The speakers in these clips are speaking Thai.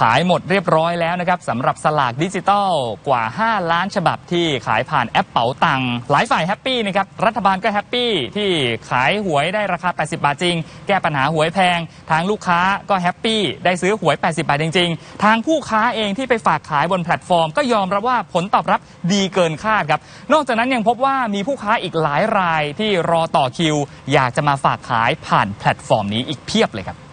ขายหมดเรียบร้อยแล้วนะครับสำหรับสลากดิจิตอลกว่า 5 ล้านฉบับที่ขายผ่านแอปเป๋าตังหลายฝ่ายแฮปปี้นะครับรัฐบาลก็แฮปปี้ที่ขายหวยได้ราคา 80 บาทจริง แก้ปัญหาหวยแพง ทางลูกค้าก็แฮปปี้ได้ซื้อหวย 80 บาทจริง ๆ ทางผู้ค้าเองที่ไปฝากขายบนแพลตฟอร์ม ก็ยอมรับว่าผลตอบรับดีเกินคาดครับนอกจากนั้นยังพบว่ามีผู้ค้าอีกหลายรายที่รอต่อคิว อยากจะมาฝากขายผ่านแพลตฟอร์มนี้อีกเพียบเลยครับ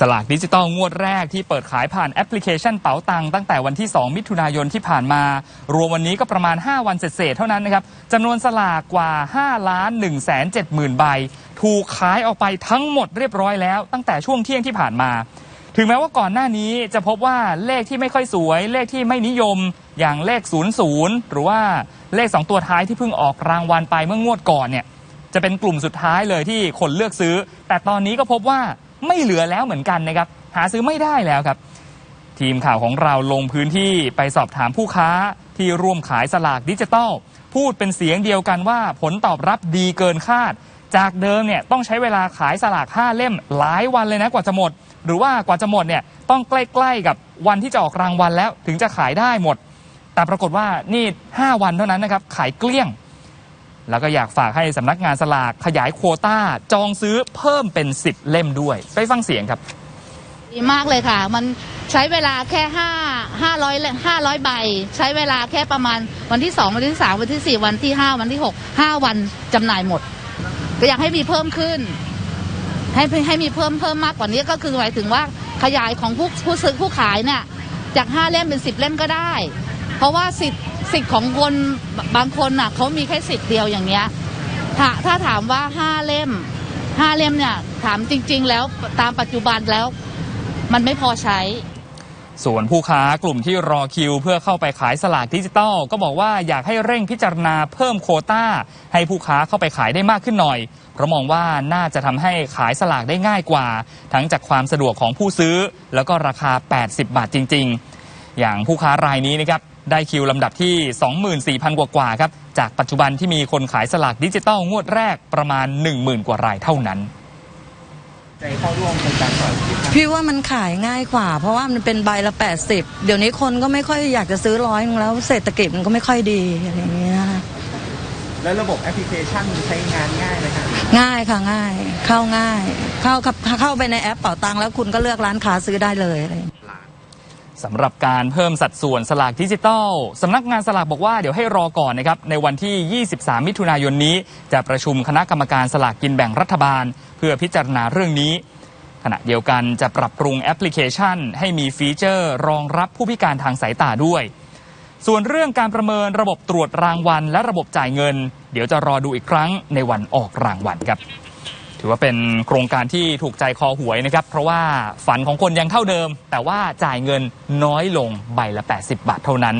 สลากดิจิตอลงวดแรกที่เปิดขายผ่านแอปพลิเคชันเป๋าตังตั้งแต่วันที่ 2 มิถุนายนที่ผ่านมา รวมวันนี้ก็ประมาณ 5 วันเศษๆเท่านั้นนะครับจำนวนสลากกว่า 5 ล้าน1แสน7หมื่นใบ ถูกขายออกไปทั้งหมดเรียบร้อยแล้ว ตั้งแต่ช่วงเที่ยงที่ผ่านมา ถึงแม้ว่าก่อนหน้านี้จะพบว่าเลขที่ไม่ค่อยสวย เลขที่ไม่นิยม อย่างเลข 00 หรือว่าเลข 2 ตัวท้ายที่เพิ่งออกรางวัลไปเมื่องวดก่อนเนี่ยจะเป็นกลุ่มสุดท้ายเลยที่คนเลือกซื้อ แต่ตอนนี้ก็พบว่า ไม่เหลือแล้วเหมือนกันนะครับหาซื้อไม่ได้แล้วครับ ทีมข่าวของเราลงพื้นที่ไปสอบถามผู้ค้าที่ร่วมขายสลากดิจิตอลพูดเป็นเสียงเดียวกันว่าผลตอบรับดีเกินคาด จากเดิมเนี่ยต้องใช้เวลาขายสลาก 5 เล่มหลายวันเลยนะกว่าจะหมด หรือว่ากว่าจะหมดเนี่ยต้องใกล้ๆกับวันที่จะออกรางวัลแล้วถึงจะขายได้หมด แต่ปรากฏว่านี่ 5 วันเท่านั้นนะครับขายเกลี้ยง แล้วก็อยากฝากให้สำนักงานสลากขยายโควต้า จองซื้อเพิ่มเป็น 10 เล่มด้วย ไปฟังเสียงครับ ดีมากเลยค่ะ มันใช้เวลาแค่ห้าห้าร้อยห้าร้อยใบ ใช้เวลาแค่ประมาณวันที่สองวันที่สามวันที่สี่วันที่ห้าวันที่หกห้าวันจำหน่ายหมด ก็อยากให้มีเพิ่มขึ้น ให้ให้มีเพิ่มเพิ่มมากกว่านี้ก็คือหมายถึงว่าขยายของผู้ผู้ซื้อผู้ขายเนี่ยจากห้าเล่มเป็นสิบเล่มก็ได้ เพราะว่าสิทธิ์ สิทธิ์ของคนบางคนน่ะเขามีแค่สิทธิ์เดียวอย่างเนี้ยถ้าถ้าถามว่าห้าเล่มห้าเล่มเนี่ยถามจริง ๆ แล้วตามปัจจุบันแล้วมันไม่พอใช้ ส่วนผู้ค้ากลุ่มที่รอคิว เพื่อเข้าไปขายสลากดิจิตอลก็บอกว่าอยากให้เร่งพิจารณาเพิ่มโควต้า ให้ผู้ค้าเข้าไปขายได้มากขึ้นหน่อย เพราะมองว่าน่าจะทำให้ขายสลากได้ง่ายกว่า ทั้งจากความสะดวกของผู้ซื้อ แล้วก็ราคา 80 บาทจริง ๆ อย่างผู้ค้ารายนี้นะครับ ได้คิวลำดับที่ 24,000 กว่ากว่าๆครับ จากปัจจุบันที่มีคนขายสลากดิจิตอลงวดแรกประมาณ 10,000 กว่ารายเท่านั้นใจเข้าร่วมโครงการต่อยชีวิตครับพี่ว่ามันขายง่ายกว่า เพราะว่ามันเป็นใบละ 80 เดี๋ยวนี้คนก็ไม่ค่อยอยากจะซื้อร้อยนึงแล้วเศรษฐกิจมันก็ไม่ค่อยดีอะไรอย่างเงี้ยนะคะแล้วระบบแอปพลิเคชันใช้งานง่ายไหมครับง่ายค่ะง่าย เข้าง่าย เข้ากับเข้าไปในแอปเป๋าตังค์แล้วคุณก็เลือกร้านค้าซื้อได้เลยอะไรอย่างเงี้ย สำหรับการเพิ่มสัดส่วนสลากดิจิตอลสำนักงานสลากบอกว่าเดี๋ยวให้รอก่อนนะครับในวันที่ 23 มิถุนายนนี้ จะประชุมคณะกรรมการสลากกินแบ่งรัฐบาล เพื่อพิจารณาเรื่องนี้ ขณะเดียวกันจะปรับปรุงแอปพลิเคชัน ให้มีฟีเจอร์ รองรับผู้พิการทางสายตาด้วย ส่วนเรื่องการประเมินระบบตรวจรางวัล และระบบจ่ายเงิน เดี๋ยวจะรอดูอีกครั้งในวันออกรางวัลครับ ถือว่าเป็นโครงการที่ถูกใจคอหวยนะครับ เพราะว่าฝันของคนยังเท่าเดิม แต่ว่าจ่ายเงินน้อยลงใบละ 80 บาทเท่านั้น